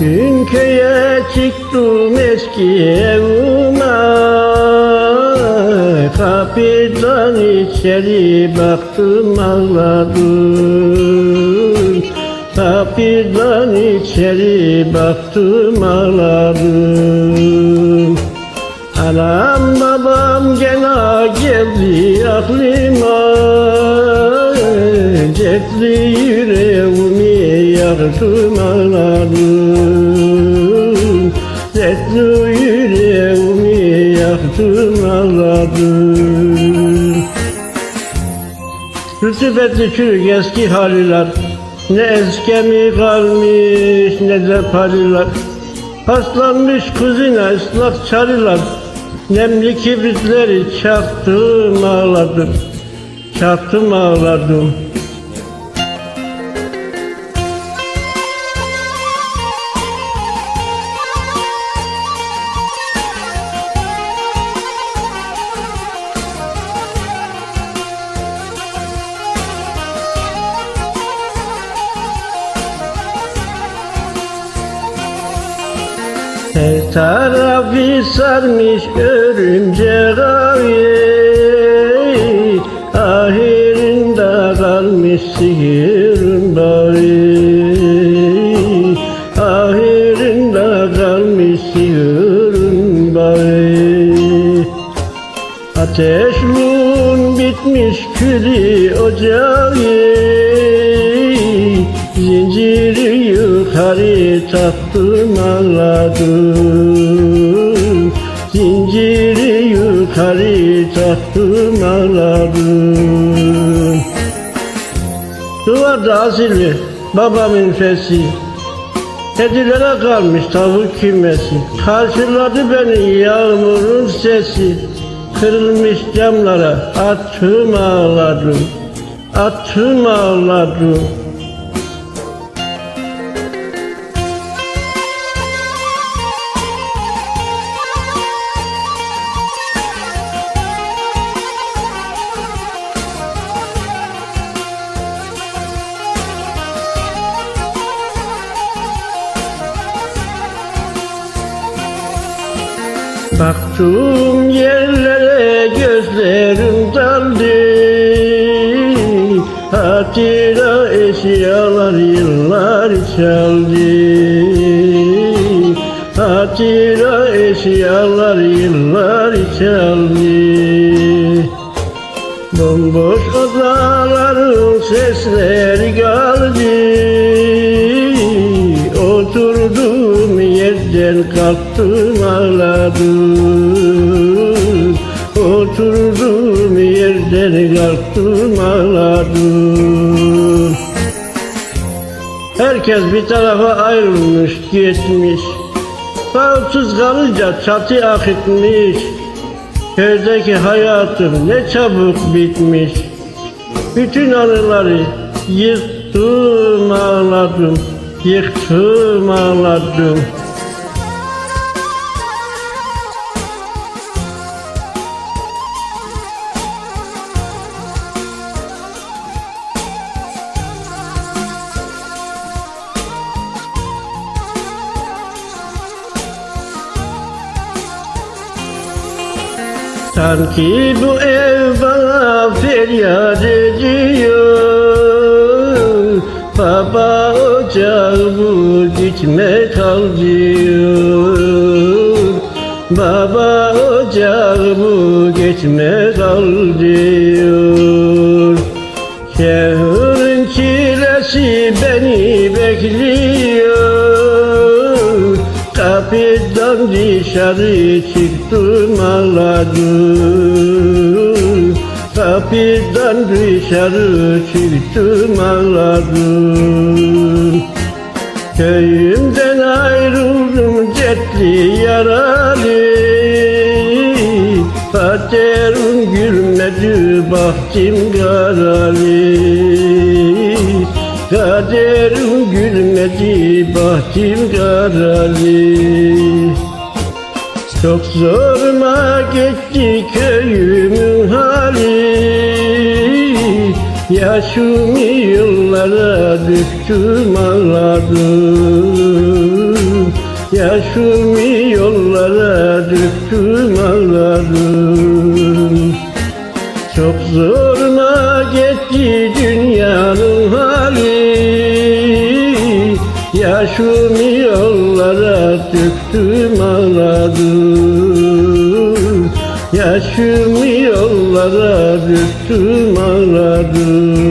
Bugün köye çıktım eski evime. Kapıdan içeri baktım ağladım. Kapıdan içeri baktım ağladım. Anam babam gene geldi aklıma. Cepli yüreğimi yaktım ağladım Cepli yüreğimi yaktım ağladım Rütübetli çürük eski haliler. Ne eskemi kalmış ne de pariler. Paslanmış kuzine ıslak çarılar. Nemli kibritleri çaktım ağladım. Çaktım ağladım Her tarafı sarmış örümcek avi Ahirinde kalmış sihirin bağı Ahirinde kalmış sihirin bağı Ateşlun bitmiş külü ocağı Zinciri yukarı taktım ağladım Zinciri yukarı taktım ağladım Duvarda asili babamın fesi Kedilere kalmış tavuk kümesi. Karşıladı beni yağmurun sesi. Kırılmış camlara attım ağladım. Attım ağladım Baktım yerlere gözlerim daldı. Hatıra eşyalar yıllar çaldı. Hatıra eşyalar yıllar çaldı. Bomboş odaların sesleri kaldı kalktım ağladım Oturduğum yerden kalktım ağladım Herkes bir tarafa ayrılmış gitmiş. Bağımsız kalınca çatı akıtmış. Köydeki hayatım ne çabuk bitmiş. Bütün anıları yıktım ağladım Yıktım ağladım Sanki bu ev bana feryat ediyor. Baba ocağımı gitme kal diyor. Baba ocağımı gitme kal diyor Kapıdan dışarı çıktım ağladım Kapıdan dışarı çıktım ağladım Köyümden ayrıldım cepli yaralı Kaderim gülmedi bahtım karalı Kaderim gülmedi bahtım karalı Çok zoruma gitti köyümün hali. Yaşımı yıllara düştüm ağladım Yaşımı yollara döktüm ağladım Çok zoruna gitti dünyanın hali Yaşımı yollara döktüm ağladım Yaşımı yollara döktüm ağladım